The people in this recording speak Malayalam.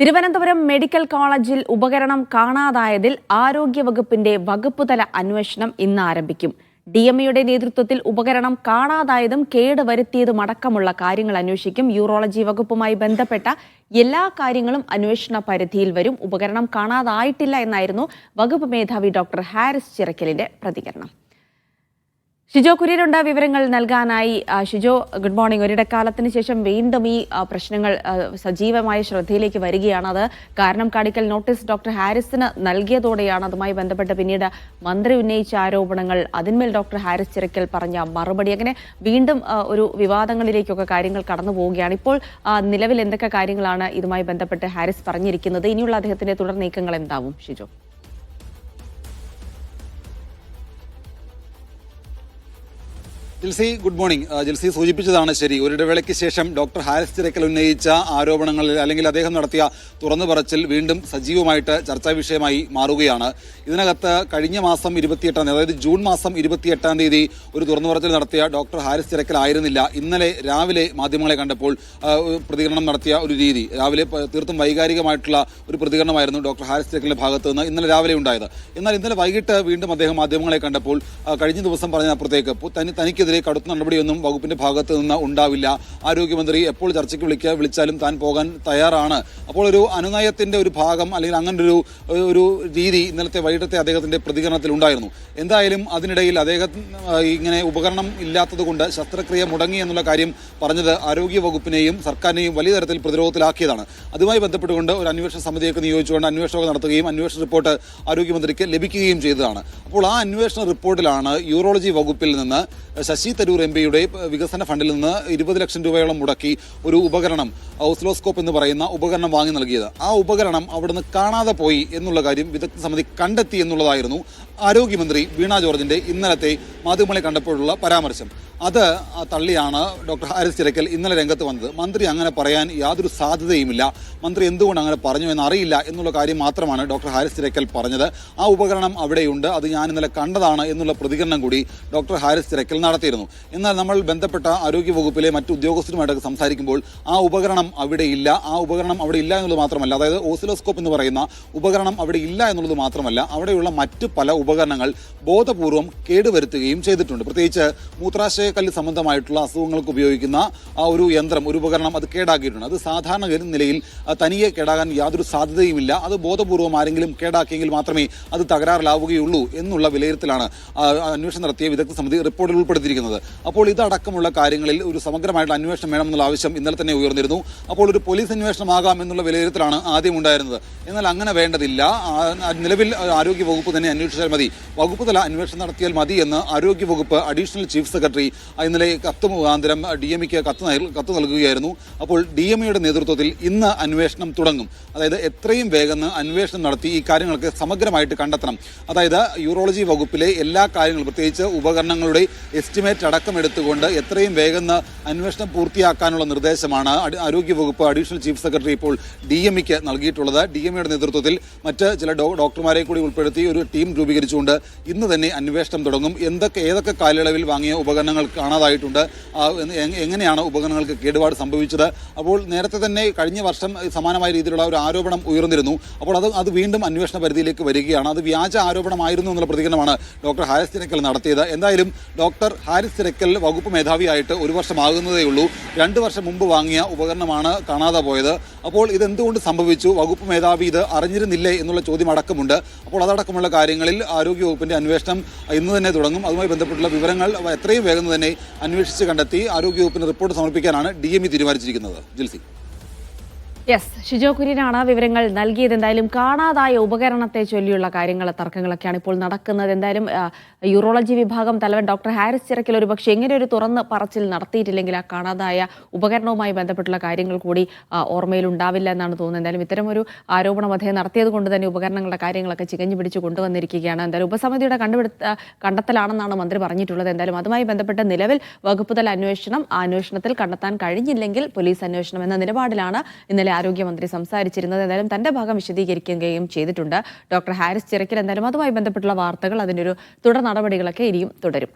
തിരുവനന്തപുരം മെഡിക്കൽ കോളേജിൽ ഉപകരണം കാണാതായതിൽ ആരോഗ്യവകുപ്പിന്റെ വകുപ്പുതല അന്വേഷണം ഇന്ന് ആരംഭിക്കും. ഡി എം ഇയുടെ നേതൃത്വത്തിൽ ഉപകരണം കാണാതായതും കേടുവരുത്തിയതും അടക്കമുള്ള കാര്യങ്ങൾ അന്വേഷിക്കും. യൂറോളജി വകുപ്പുമായി ബന്ധപ്പെട്ട എല്ലാ കാര്യങ്ങളും അന്വേഷണ പരിധിയിൽ വരും. ഉപകരണം കാണാതായിട്ടില്ല എന്നായിരുന്നു വകുപ്പ് മേധാവി ഡോക്ടർ ഹാരിസ് ചിറക്കലിന്റെ പ്രതികരണം. ഷിജോ കുര്യരുണ്ട് വിവരങ്ങൾ നൽകാനായി. Shijo good morning. ഒരിടക്കാലത്തിന് ശേഷം വീണ്ടും ഈ പ്രശ്നങ്ങൾ സജീവമായ ശ്രദ്ധയിലേക്ക് വരികയാണ് അത്. കാരണം കാണിക്കൽ നോട്ടീസ് ഡോക്ടർ ഹാരിസിന് നൽകിയതോടെയാണ് അതുമായി ബന്ധപ്പെട്ട് പിന്നീട് മന്ത്രി ഉന്നയിച്ച ആരോപണങ്ങൾ. അതിന്മേൽ ഡോക്ടർ ഹാരിസ് ചിരക്കൽ പറഞ്ഞ മറുപടി. അങ്ങനെ വീണ്ടും ഒരു വിവാദങ്ങളിലേക്കൊക്കെ കാര്യങ്ങൾ കടന്നു പോവുകയാണ്. ഇപ്പോൾ നിലവിൽ എന്തൊക്കെ കാര്യങ്ങളാണ് ഇതുമായി ബന്ധപ്പെട്ട് ഹാരിസ് പറഞ്ഞിരിക്കുന്നത്? ഇനിയുള്ള അദ്ദേഹത്തിന്റെ തുടർ നീക്കങ്ങൾ എന്താവും Shijo? Jilsy good morning. Jilsy സൂചിപ്പിച്ചതാണ് ശരി. ഒരിടവേളയ്ക്ക് ശേഷം ഡോക്ടർ ഹാരിസ് തിരക്കൽ ഉന്നയിച്ച ആരോപണങ്ങളിൽ അല്ലെങ്കിൽ അദ്ദേഹം നടത്തിയ തുറന്നു പറച്ചിൽ വീണ്ടും സജീവമായിട്ട് ചർച്ചാ വിഷയമായി മാറുകയാണ്. ഇതിനകത്ത് കഴിഞ്ഞ മാസം ഇരുപത്തിയെട്ടാം തീയതി അതായത് ജൂൺ മാസം ഇരുപത്തിയെട്ടാം തീയതി ഒരു തുറന്നു പറച്ചിൽ നടത്തിയ ഡോക്ടർ ഹാരിസ് ചിറക്കൽ ആയിരുന്നില്ല. ഇന്നലെ രാവിലെ മാധ്യമങ്ങളെ കണ്ടപ്പോൾ പ്രതികരണം നടത്തിയ ഒരു രീതി. രാവിലെ തീർത്തും വൈകാരികമായിട്ടുള്ള ഒരു പ്രതികരണമായിരുന്നു ഡോക്ടർ ഹാരിസ് ചിറക്കലിന്റെ ഭാഗത്തു നിന്ന് ഇന്നലെ രാവിലെ ഉണ്ടായത്. എന്നാൽ ഇന്നലെ വൈകിട്ട് വീണ്ടും അദ്ദേഹം മാധ്യമങ്ങളെ കണ്ടപ്പോൾ കഴിഞ്ഞ ദിവസം പറഞ്ഞ പറഞ്ഞതിനപ്പുറത്തേക്ക് പു- തനി തനിക്കെതിരെ കടുത്ത നടപടിയൊന്നും വകുപ്പിന്റെ ഭാഗത്ത് നിന്ന് ഉണ്ടാവില്ല. ആരോഗ്യമന്ത്രി എപ്പോൾ ചർച്ചയ്ക്ക് വിളിക്കുക വിളിച്ചാലും താൻ പോകാൻ തയ്യാറാണ്. അപ്പോൾ ഒരു അനുനയത്തിന്റെ ഒരു ഭാഗം അല്ലെങ്കിൽ അങ്ങനെ ഒരു ഒരു രീതി ഇന്നലത്തെ വൈകിട്ടത്തെ അദ്ദേഹത്തിന്റെ പ്രതികരണത്തിൽ ഉണ്ടായിരുന്നു. എന്തായാലും അതിനിടയിൽ അദ്ദേഹം ഇങ്ങനെ ഉപകരണം ഇല്ലാത്തത് കൊണ്ട് ശസ്ത്രക്രിയ മുടങ്ങി എന്നുള്ള കാര്യം പറഞ്ഞത് ആരോഗ്യ വകുപ്പിനെയും സർക്കാരിനെയും വലിയ തരത്തിൽ പ്രതിരോധത്തിലാക്കിയതാണ്. അതുമായി ബന്ധപ്പെട്ടുകൊണ്ട് ഒരു അന്വേഷണ സമിതിയൊക്കെ നിയോഗിച്ചുകൊണ്ട് അന്വേഷണം നടത്തുകയും അന്വേഷണ റിപ്പോർട്ട് ആരോഗ്യമന്ത്രിക്ക് ലഭിക്കുകയും ചെയ്തതാണ്. അപ്പോൾ ആ അന്വേഷണ റിപ്പോർട്ടിലാണ് യൂറോളജി വകുപ്പിൽ നിന്ന് ശശി തരൂർ എം പിയുടെ വികസന ഫണ്ടിൽ നിന്ന് ഇരുപത് ലക്ഷം രൂപയോളം മുടക്കി ഒരു ഉപകരണം ഓസ്ലോസ്കോപ്പ് എന്ന് പറയുന്ന ഉപകരണം വാങ്ങി നൽകിയത്. ആ ഉപകരണം അവിടുന്ന് കാണാതെ പോയി എന്നുള്ള കാര്യം വിദഗ്ധ സമിതി കണ്ടെത്തി എന്നുള്ളതായിരുന്നു ആരോഗ്യമന്ത്രി വീണ ജോർജിന്റെ ഇന്നലത്തെ മാധ്യമങ്ങളെ കണ്ടപ്പോഴുള്ള പരാമർശം. അത് തള്ളിയാണ് ഡോക്ടർ ഹാരിസ് ചിരക്കൽ ഇന്നലെ രംഗത്ത് വന്നത്. മന്ത്രി അങ്ങനെ പറയാൻ യാതൊരു സാധ്യതയുമില്ല. മന്ത്രി എന്തുകൊണ്ട് അങ്ങനെ പറഞ്ഞു എന്ന് അറിയില്ല എന്നുള്ള കാര്യം മാത്രമാണ് ഡോക്ടർ ഹാരിസ് ചിരക്കൽ പറഞ്ഞത്. ആ ഉപകരണം അവിടെയുണ്ട് അത് ഞാൻ ഇന്നലെ കണ്ടതാണ് എന്നുള്ള പ്രതികരണം കൂടി ഡോക്ടർ ഹാരിസ് ചിരക്കൽ നടത്തിയിരുന്നു. എന്നാൽ നമ്മൾ ബന്ധപ്പെട്ട ആരോഗ്യ വകുപ്പിലെ മറ്റു ഉദ്യോഗസ്ഥരുമായിട്ടൊക്കെ സംസാരിക്കുമ്പോൾ ആ ഉപകരണം അവിടെ ഇല്ല ആ ഉപകരണം അവിടെ ഇല്ല എന്നുള്ളത് മാത്രമല്ല അതായത് ഓസിലോസ്കോപ്പ് എന്ന് പറയുന്ന ഉപകരണം അവിടെ ഇല്ല എന്നുള്ളത് മാത്രമല്ല അവിടെയുള്ള മറ്റ് പല ഉപകരണങ്ങൾ ബോധപൂർവം കേടുവരുത്തുകയും ചെയ്തിട്ടുണ്ട്. പ്രത്യേകിച്ച് മൂത്രാശയ കല്ല് സംബന്ധമായിട്ടുള്ള അസുഖങ്ങൾക്ക് ഉപയോഗിക്കുന്ന ആ ഒരു യന്ത്രം ഒരു ഉപകരണം അത് കേടാക്കിയിട്ടുണ്ട്. അത് സാധാരണ നിലയിൽ തനിയെ കേടാകാൻ യാതൊരു സാധ്യതയുമില്ല. അത് ബോധപൂർവം ആരെങ്കിലും കേടാക്കിയെങ്കിൽ മാത്രമേ അത് തകരാറിലാവുകയുള്ളൂ എന്നുള്ള വിലയിരുത്തലാണ് അന്വേഷണം നടത്തിയ വിദഗ്ധ സമിതി റിപ്പോർട്ടിൽ ഉൾപ്പെടുത്തിയിരിക്കുന്നത്. അപ്പോൾ ഇതടക്കമുള്ള കാര്യങ്ങളിൽ ഒരു സമഗ്രമായിട്ടുള്ള അന്വേഷണം വേണമെന്നുള്ള ആവശ്യം ഇന്നലെ തന്നെ ഉയർന്നിരുന്നു. അപ്പോൾ ഒരു പോലീസ് അന്വേഷണമാകാം എന്നുള്ള വിലയിരുത്തലാണ് ആദ്യം ഉണ്ടായിരുന്നത്. എന്നാൽ അങ്ങനെ വേണ്ടതില്ല. നിലവിൽ ആരോഗ്യ വകുപ്പ് തന്നെ അന്വേഷിച്ചാൽ മതി. വകുപ്പ് തല അന്വേഷണം നടത്തിയാൽ മതി എന്ന് ആരോഗ്യ വകുപ്പ് അഡീഷണൽ ചീഫ് സെക്രട്ടറി ഇന്നലെ കത്ത് മുഖാന്തരം ഡി എം ഇക്ക് കത്ത് കത്ത് നൽകുകയായിരുന്നു. അപ്പോൾ ഡി എം ഇയുടെ നേതൃത്വത്തിൽ ഇന്ന് അന്വേഷണം തുടങ്ങും. അതായത് എത്രയും വേഗം അന്വേഷണം നടത്തി ഈ കാര്യങ്ങളൊക്കെ സമഗ്രമായിട്ട് കണ്ടെത്തണം. അതായത് യൂറോളജി വകുപ്പിലെ എല്ലാ കാര്യങ്ങളും പ്രത്യേകിച്ച് ഉപകരണങ്ങളുടെ എസ്റ്റിമേറ്റ് അടക്കം എടുത്തുകൊണ്ട് എത്രയും വേഗം അന്വേഷണം പൂർത്തിയാക്കാനുള്ള നിർദ്ദേശമാണ് ആരോഗ്യവകുപ്പ് ആരോഗ്യ വകുപ്പ് അഡീഷണൽ ചീഫ് സെക്രട്ടറി ഇപ്പോൾ ഡി എം ഇക്ക് നൽകിയിട്ടുള്ളത്. ഡി എം ഇയുടെ നേതൃത്വത്തിൽ മറ്റ് ചില ഡോക്ടർമാരെ കൂടി ഉൾപ്പെടുത്തി ഒരു ടീം രൂപീകരിച്ചുകൊണ്ട് ഇന്ന് തന്നെ അന്വേഷണം തുടങ്ങും. എന്തൊക്കെ ഏതൊക്കെ കാലയളവിൽ വാങ്ങിയ ഉപകരണങ്ങൾ കാണാതായിട്ടുണ്ട്. എങ്ങനെയാണ് ഉപകരണങ്ങൾക്ക് കേടുപാട് സംഭവിച്ചത്? അപ്പോൾ നേരത്തെ തന്നെ കഴിഞ്ഞ വർഷം സമാനമായ രീതിയിലുള്ള ഒരു ആരോപണം ഉയർന്നിരുന്നു. അപ്പോൾ അത് അത് വീണ്ടും അന്വേഷണ പരിധിയിലേക്ക് വരികയാണ്. അത് വ്യാജ ആരോപണമായിരുന്നു എന്നുള്ള പ്രതികരണമാണ് ഡോക്ടർ ഹാരിസ് തിരക്കൽ നടത്തിയത്. എന്തായാലും ഡോക്ടർ ഹാരിസ് തിരക്കൽ വകുപ്പ് മേധാവിയായിട്ട് ഒരു വർഷമാകുന്നതേ ഉള്ളൂ. രണ്ട് വർഷം മുമ്പ് വാങ്ങിയ ഉപകരണമാണ് കാണാതെ പോയത്. അപ്പോൾ ഇതെന്തുകൊണ്ട് സംഭവിച്ചു? വകുപ്പ് മേധാവി ഇത് അറിഞ്ഞിരുന്നില്ലേ എന്നുള്ള ചോദ്യം അടക്കമുണ്ട്. അപ്പോൾ അതടക്കമുള്ള കാര്യങ്ങളിൽ ആരോഗ്യ വകുപ്പിന്റെ അന്വേഷണം ഇന്ന് തന്നെ തുടങ്ങും. അതുമായി ബന്ധപ്പെട്ടുള്ള വിവരങ്ങൾ എത്രയും വേഗം തന്നെ അന്വേഷിച്ച് കണ്ടെത്തി ആരോഗ്യവകുപ്പിന് റിപ്പോർട്ട് സമർപ്പിക്കാനാണ് ഡി എം ഇ തീരുമാനിച്ചിരിക്കുന്നത്. ജിൽസി. യെസ് ഷിജോ കുര്യനാണ് വിവരങ്ങൾ നൽകിയത്. എന്തായാലും കാണാതായ ഉപകരണത്തെ ചൊല്ലിയുള്ള കാര്യങ്ങൾ തർക്കങ്ങളൊക്കെയാണ് ഇപ്പോൾ നടക്കുന്നത്. എന്തായാലും യൂറോളജി വിഭാഗം തലവൻ ഡോക്ടർ ഹാരിസ് ചിറക്കൽ ഒരു പക്ഷേ ഇങ്ങനെ ഒരു തുറന്ന് പറച്ചിൽ നടത്തിയിട്ടില്ലെങ്കിൽ ആ കാണാതായ ഉപകരണവുമായി ബന്ധപ്പെട്ടുള്ള കാര്യങ്ങൾ കൂടി ഓർമ്മയിൽ ഉണ്ടാവില്ല എന്നാണ് തോന്നുന്നത്. എന്തായാലും ഇത്തരം ഒരു ആരോപണം അദ്ദേഹം നടത്തിയത് കൊണ്ട് തന്നെ ഉപകരണങ്ങളുടെ കാര്യങ്ങളൊക്കെ ചികഞ്ഞു പിടിച്ച് കൊണ്ടുവന്നിരിക്കുകയാണ്. എന്തായാലും ഉപസമിതിയുടെ കണ്ടുപിടുത്ത കണ്ടെത്തലാണെന്നാണ് മന്ത്രി പറഞ്ഞിട്ടുള്ളത്. എന്തായാലും അതുമായി ബന്ധപ്പെട്ട് നിലവിൽ വകുപ്പ് തല അന്വേഷണം ആ അന്വേഷണത്തിൽ കണ്ടെത്താൻ കഴിഞ്ഞില്ലെങ്കിൽ പോലീസ് അന്വേഷണം എന്ന നിലപാടിലാണ് ഇന്നലെ ആരോഗ്യമന്ത്രി സംസാരിച്ചിരുന്നത് എന്തായാലും തന്റെ ഭാഗം വിശദീകരിക്കുകയും ചെയ്തിട്ടുണ്ട്. ഡോക്ടർ ഹാരിസ് ചിറക്കൽ എന്തായാലും അതുമായി ബന്ധപ്പെട്ടുള്ള വാർത്തകൾ അതിന്റെ ഒരു തുടർ നടപടികളൊക്കെ ഇനിയും തുടരും.